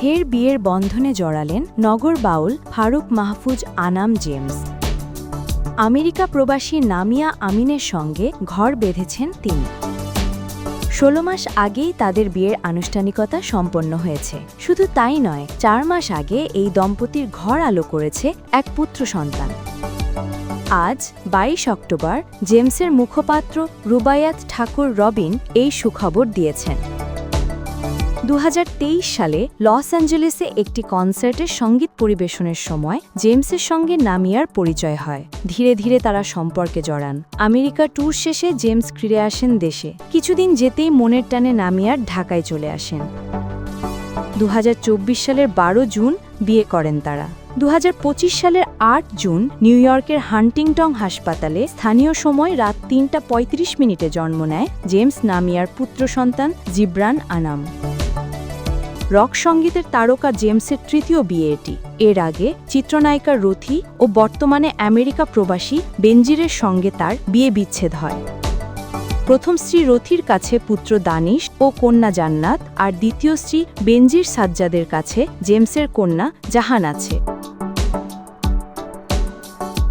ফের বিয়ের বন্ধনে জড়ালেন নগর বাউল ফারুক মাহফুজ আনাম জেমস। আমেরিকা প্রবাসী নামিয়া আমিনের সঙ্গে ঘর বেঁধেছেন তিনি। ষোলো মাস আগেই তাদের বিয়ের আনুষ্ঠানিকতা সম্পন্ন হয়েছে। শুধু তাই নয়, চার মাস আগে এই দম্পতির ঘর আলো করেছে এক পুত্র সন্তান। আজ বাইশ অক্টোবর, জেমসের মুখপাত্র রুবায়াত ঠাকুর রবিন এই সুখবর দিয়েছেন। দু হাজার তেইশ সালে লস অ্যাঞ্জেলেসে একটি কনসার্টের সংগীত পরিবেশনের সময় জেমসের সঙ্গে নামিয়ার পরিচয় হয়। ধীরে ধীরে তারা সম্পর্কে জড়ান। আমেরিকা ট্যুর শেষে জেমস ফিরে আসেন দেশে। কিছুদিন যেতেই মনের টানে নামিয়ার ঢাকায় চলে আসেন। দু হাজার চব্বিশ সালের বারো জুন বিয়ে করেন তারা। দু হাজার পঁচিশ সালের আট জুন নিউ ইয়র্কের হান্টিংটং হাসপাতালে স্থানীয় সময় রাত তিনটা পঁয়ত্রিশ মিনিটে জন্ম নেয় জেমস নামিয়ার পুত্র সন্তান জিব্রান আনাম। রক সঙ্গীতের তারকা জেমসের তৃতীয় বিয়ে এটি এর আগে চিত্রনায়িকা রথি ও বর্তমানে আমেরিকা প্রবাসী বেঞ্জিরের সঙ্গে তার বিয়ে বিচ্ছেদ হয়। প্রথম স্ত্রী রথির কাছে পুত্র দানিশ ও কন্যা জান্নাত আর দ্বিতীয় স্ত্রী বেঞ্জির সাজ্জাদের কাছে জেমসের কন্যা জাহান আছে।